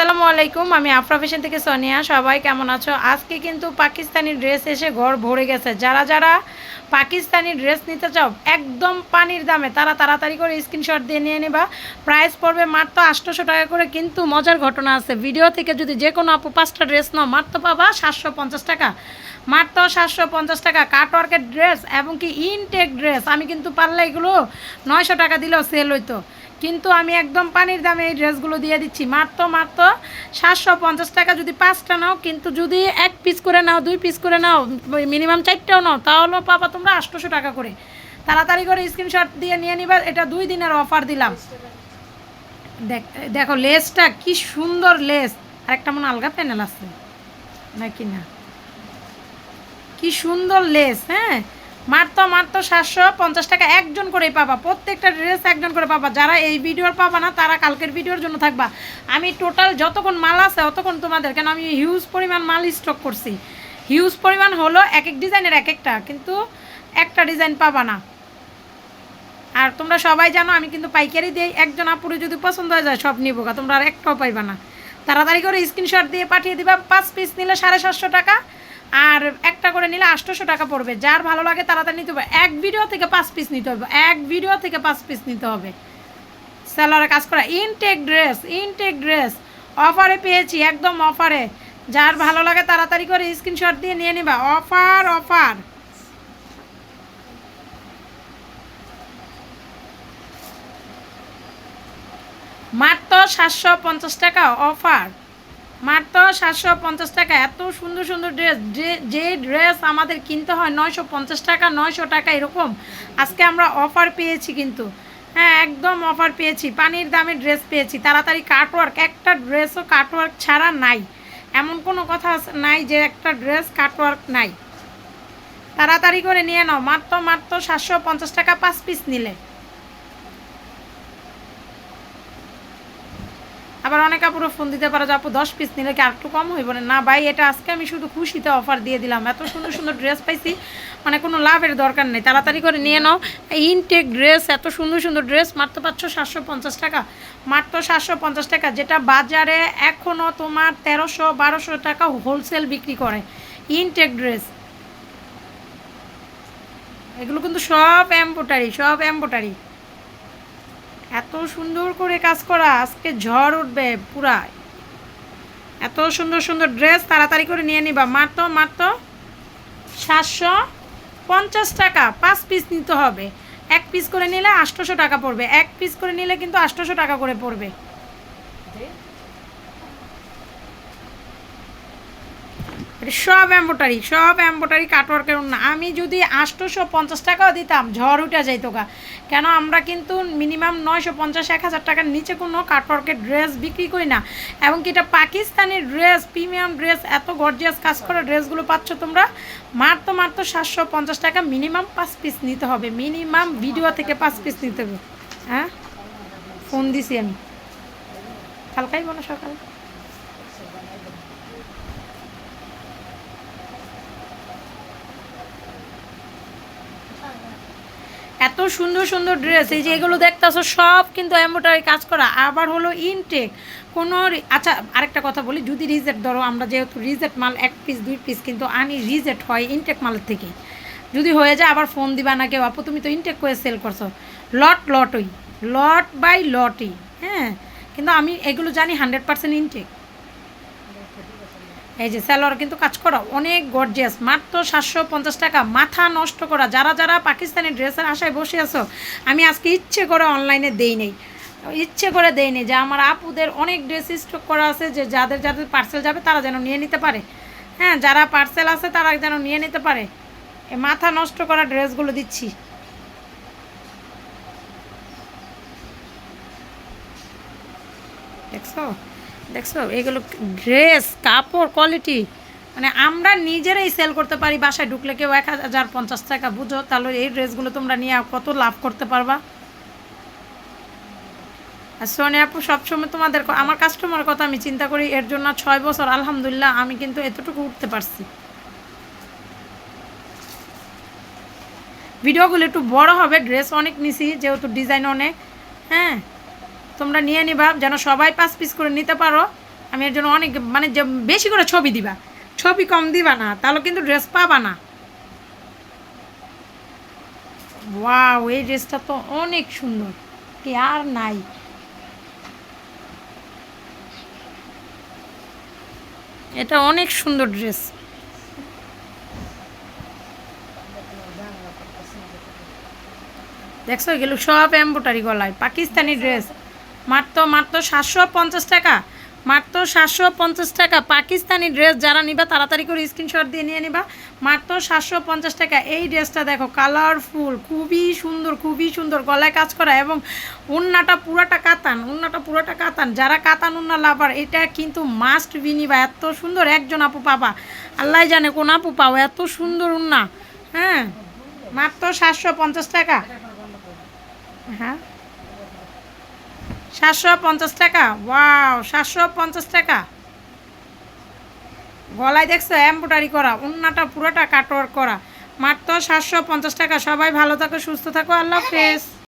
আসসালামু আলাইকুম, আমি আফরা থেকে সোনিয়া। সবাই কেমন আছো? আজকে কিন্তু পাকিস্তানি ড্রেস এসে ঘর ভরে গেছে। যারা যারা পাকিস্তানি ড্রেস নিতে চাও, একদম পানির দামে, তারা তাড়াতাড়ি করে স্ক্রিনশট দিয়ে নিয়ে নেবা। প্রাইস পড়বে মাত্র আটশোশো টাকা করে, কিন্তু মজার ঘটনা আছে। ভিডিও থেকে যদি যে কোনো আপু পাঁচটা ড্রেস নাও, মাত্র পাবা সাতশো পঞ্চাশ টাকা। মাত্র সাতশো পঞ্চাশ টাকা কাটওয়ার্কের ড্রেস এবং কি ইনটেক ড্রেস আমি কিন্তু পারলে এগুলো নয়শো টাকা দিলেও সেল হইতো। কিন্তু আমি একদম পানির দামে এই ড্রেসগুলো দিয়ে দিচ্ছি। মাত্র মাত্র সাতশো পঞ্চাশ টাকা যদি পাঁচটা নাও, কিন্তু যদি এক পিস করে নাও, দুই পিস করে নাও মিনিমাম চারটাও নাও, তাহলেও পাবা তোমরা আটশোশো টাকা করে। তাড়াতাড়ি করে স্ক্রিনশট দিয়ে নিয়ে নিবা, এটা দুই দিনের অফার দিলাম। দেখ লেসটা কি সুন্দর লেস আর একটা মনে আলগা প্যানেল আছে। নাকি না? কি সুন্দর লেস হ্যাঁ? মাত্র মাত্র সাতশো পঞ্চাশ টাকা একজন করেই পাবা। প্রত্যেকটা ড্রেস একজন করে পাবা। যারা এই ভিডিওর পাবা না, তারা কালকের ভিডিওর জন্য থাকবা। আমি টোটাল যতক্ষণ মাল আছে, অতক্ষণ তোমাদের, কেন আমি হিউজ পরিমাণ মাল স্টক করছি। হিউজ পরিমাণ হলো এক এক ডিজাইনের এক একটা, কিন্তু একটা ডিজাইন পাবা না। আর তোমরা সবাই জানো, আমি কিন্তু পাইকারি দিই। একজন আপুরে যদি পছন্দ হয়ে যায়, সব নিবো তোমরা আর একটাও পাইবা না। তাড়াতাড়ি করে স্ক্রিনশট দিয়ে পাঠিয়ে দিবা। পাঁচ পিস নিলে সাড়ে সাতশো টাকা। আর একটা করে নিলে আটশোশো টাকা পড়বে। যার ভালো লাগে তাড়াতাড়ি নিতে হবে। এক ভিডিও থেকে পাঁচ পিস নিতে হবে। এক ভিডিও থেকে পাঁচ পিস নিতে হবে। স্যালোয়ারে কাজ করা। ইনটেক ড্রেস ইনটেক ড্রেস অফারে পেয়েছি, একদম অফারে যার ভালো লাগে তাড়াতাড়ি করে স্ক্রিনশট দিয়ে নিয়ে নিবা। অফার অফার মাত্র সাতশো পঞ্চাশ টাকা অফার মাত্র সাতশো পঞ্চাশ টাকা। এত সুন্দর সুন্দর ড্রেস যে ড্রেস আমাদের কিনতে হয় নয়শো পঞ্চাশ টাকা, নয়শো টাকা এরকম। আজকে আমরা অফার পেয়েছি কিন্তু। হ্যাঁ একদম অফার পেয়েছি। পানির দামে ড্রেস পেয়েছি। তাড়াতাড়ি কাটওয়ার্ক একটা ড্রেসও কাটওয়ার্ক ছাড়া নাই। এমন কোনো কথা নাই যে একটা ড্রেস কাটওয়ার্ক নাই। তাড়াতাড়ি করে নিয়ে নাও। মাত্র মাত্র সাতশো পঞ্চাশ টাকা পাঁচ পিস নিলে। আবার অনেক আপুরো ফোন দিতে পারো যে, আপু, দশ পিস নিলে কি আর একটু কম হইব? না ভাই, এটা আজকে আমি শুধু খুশিতে অফার দিয়ে দিলাম। এত সুন্দর সুন্দর ড্রেস পাইছি মানে কোনো লাভের দরকার নেই। তাড়াতাড়ি করে নিয়ে নাও। ইনটেক ড্রেস এত সুন্দর সুন্দর ড্রেস মাত্র পাচ্ছ সাতশো পঞ্চাশ টাকা। মাত্র সাতশো পঞ্চাশ টাকা, যেটা বাজারে এখনও তোমার তেরোশো, বারোশো টাকা হোলসেল বিক্রি করে। ইনটেক ড্রেস এগুলো কিন্তু সব এম্বোটারি সব এম্বোটারি এত সুন্দর করে কাজ করা, আজকে ঝড় উঠবে পুরায় এত সুন্দর সুন্দর ড্রেস তাড়াতাড়ি করে নিয়ে নিবা। মাত্র মাত্র সাতশো পঞ্চাশ টাকা, পাঁচ পিস নিতে হবে। এক পিস করে নিলে আটশোশো টাকা পড়বে। এক পিস করে নিলে কিন্তু আটশোশো টাকা করে পড়বে। সব এম্বোটারি সব এম্বোটারি কাটওয়ার্কের না আমি যদি আটশোশো পঞ্চাশ টাকাও দিতাম, ঝড় উঠে যাইতো গা। কেন আমরা কিন্তু মিনিমাম নয়শো পঞ্চাশ এক হাজার টাকার নিচে কোনো কাটওয়ার্কের ড্রেস বিক্রি করি না। এবং কি এটা পাকিস্তানি ড্রেস প্রিমিয়াম ড্রেস এত গর্জিয়াস কাজ করা ড্রেসগুলো পাচ্ছ তোমরা? মাত্র মাত্র সাতশো পঞ্চাশ টাকা মিনিমাম পাঁচ পিস নিতে হবে। মিনিমাম ভিডিও থেকে পাঁচ পিস নিতে হবে। হ্যাঁ? ফোন দিছি আমি। কালকাই বলো সকাল। এত সুন্দর সুন্দর ড্রেস এই যে এগুলো দেখতেছো, সব কিন্তু এম্বোটারি কাজ করা। আবার হলো ইনটেক কোনো আচ্ছা আরেকটা কথা বলি, যদি রিজেক্ট ধরো আমরা যেহেতু রিজেক্ট মাল, এক পিস দুই পিস কিন্তু আনি রিজেক্ট হয় ইনটেক মালের থেকে। যদি হয়ে যায়, আবার ফোন দিবা না কেউ, আপু, তুমি তো ইনটেক করে সেল করছ। লট লটই লট বাই লটই হ্যাঁ? কিন্তু আমি এগুলো জানি হান্ড্রেড পার্সেন্ট ইনটেক এই যে স্যালোয়ার কিন্তু কাজ করা, অনেক গর্জিয়াস মাত্র সাতশো পঞ্চাশ টাকা। মাথা নষ্ট করা। যারা যারা পাকিস্তানি ড্রেসের আশায় বসে আছো, আমি আজকে ইচ্ছে করে অনলাইনে দেই নেই। ইচ্ছে করে দেই নেই যে আমার আপুদের অনেক ড্রেস স্টক করা আছে যে যাদের যাদের পার্সেল যাবে তারা যেন নিয়ে নিতে পারে। হ্যাঁ যারা পার্সেল আছে তারা যেন নিয়ে নিতে পারে। মাথা নষ্ট করা ড্রেসগুলো দিচ্ছি। দেখছ? দেখছ? এগুলো ড্রেস, কাপড় কোয়ালিটি মানে আমরা নিজেরাই সেল করতে পারি, বাসায় ঢুকলে কেউ এক হাজার পঞ্চাশ টাকা বুঝো, তাহলে এই ড্রেসগুলো তোমরা নিয়ে কত লাভ করতে পারবা? আর সোনি আপু, সবসময় তোমাদের আমার কাস্টমার কথা আমি চিন্তা করি, এর জন্য ছয় বছর, আলহামদুলিল্লাহ, আমি কিন্তু এতটুকু উঠতে পারছি। ভিডিওগুলো একটু বড় হবে ড্রেস অনেক নিছি, যেহেতু ডিজাইন অনেক হ্যাঁ? তোমরা নিয়ে নিবা, যেন সবাই পাঁচ পিস করে নিতে পারো। আমি এর জন্য অনেক মানে বেশি করে ছবি দিবা। ছবি কম দিবা না, তাহলে কিন্তু ড্রেস পাবা না। ওয়াও এই ড্রেসটা তো অনেক সুন্দর। কি আর নাই। এটা অনেক সুন্দর ড্রেস দেখছ, এগুলো সব এম্বোটারি গলায়, পাকিস্তানি ড্রেস মাত্র মাত্র সাতশো পঞ্চাশ টাকা। মাত্র সাতশো পঞ্চাশ টাকা। পাকিস্তানি ড্রেস যারা নিবা, তাড়াতাড়ি করে স্ক্রিনশট দিয়ে নিয়ে নিবা। মাত্র সাতশো পঞ্চাশ টাকা। এই ড্রেসটা দেখো কালারফুল খুবই সুন্দর খুবই সুন্দর। গলায় কাজ করা এবং উন্নাটা পুরাটা কাতান উন্নাটা পুরাটা কাতান। যারা কাতান উন্না লাভার এটা কিন্তু মাস্ট বি নিবা। এত সুন্দর, একজন আপু পাবা। আল্লাহ জানে কোন আপু পাও, এত সুন্দর উন্না হ্যাঁ? মাত্র সাতশো পঞ্চাশ টাকা। হ্যাঁ? সাতশো পঞ্চাশ টাকা? ওয়াও সাতশো পঞ্চাশ টাকা। গলায় দেখছ, এম্ব্রয়ডারি করা, উন্নাটা পুরোটা কাটওয়ার্ক করা। মাত্র সাতশো পঞ্চাশ টাকা। সবাই ভালো থাকো, সুস্থ থাকো। আল্লাহ হাফেজ।